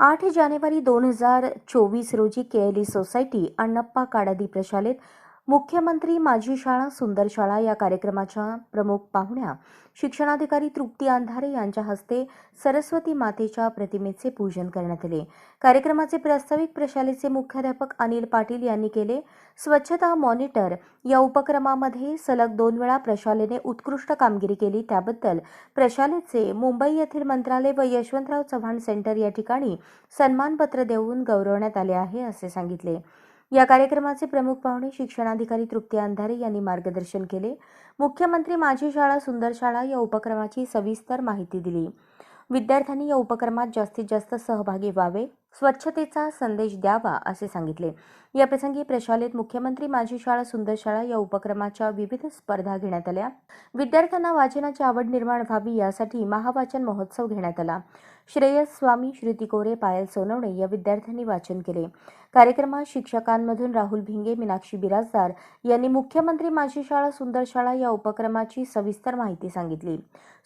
आठ जानेवारी दोन हजार चोवीस रोजी केएलई सोसायटी अण्णप्पा काडादी प्रशालेत मुख्यमंत्री माझी शाळा सुंदर शाळा या कार्यक्रमाच्या प्रमुख पाहुण्या शिक्षणाधिकारी तृप्ती अंधारे यांच्या हस्ते सरस्वती मातेच्या प्रतिमेचे पूजन करण्यात आले. कार्यक्रमाचे प्रास्ताविक प्रशालेचे मुख्याध्यापक अनिल पाटील यांनी केले. स्वच्छता मॉनिटर या उपक्रमामध्ये सलग दोन वेळा प्रशालेने उत्कृष्ट कामगिरी केली. त्याबद्दल प्रशालेचे मुंबई येथील मंत्रालय व यशवंतराव चव्हाण सेंटर या ठिकाणी सन्मानपत्र देऊन गौरवण्यात आले आहे असे सांगितले. या कार्यक्रमाचे प्रमुख पाहुणे शिक्षणाधिकारी तृप्ती अंधारे यांनी मार्गदर्शन केले. मुख्यमंत्री माझी शाळा सुंदर शाळा या उपक्रमाची सविस्तर माहिती दिली. विद्यार्थ्यांनी या उपक्रमात जास्तीत जास्त सहभागी व्हावे स्वच्छतेचा संदेश द्यावा असे सांगितले. या प्रसंगी प्रशालेत मुख्यमंत्री माझी शाळा सुंदर शाळा या उपक्रमाच्या विविध स्पर्धा घेण्यात आल्या. विद्यार्थ्यांना वाचनाची आवड निर्माण व्हावी यासाठी महावाचन महोत्सव घेण्यात आला. श्रेयस स्वामी श्रुती कोरे पायल सोनवणे या विद्यार्थ्यांनी वाचन केले. कार्यक्रमात शिक्षकांमधून राहुल भिंगे मीनाक्षी बिराजदार यांनी मुख्यमंत्री माझी शाळा सुंदर शाळा या उपक्रमाची सविस्तर माहिती सांगितली.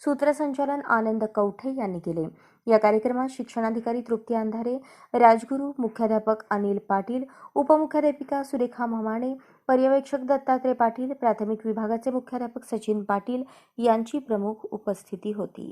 सूत्रसंचालन आनंद कवठे यांनी केले. या कार्यक्रमात शिक्षणाधिकारी तृप्ती अंधारे राजगुरू मुख्याध्यापक अनिल पाटील उपमुख्याध्यापिका सुरेखा ममाणे पर्यवेक्षक दत्तात्रय पाटील प्राथमिक विभागाचे मुख्याध्यापक सचिन पाटील यांची प्रमुख उपस्थिती होती.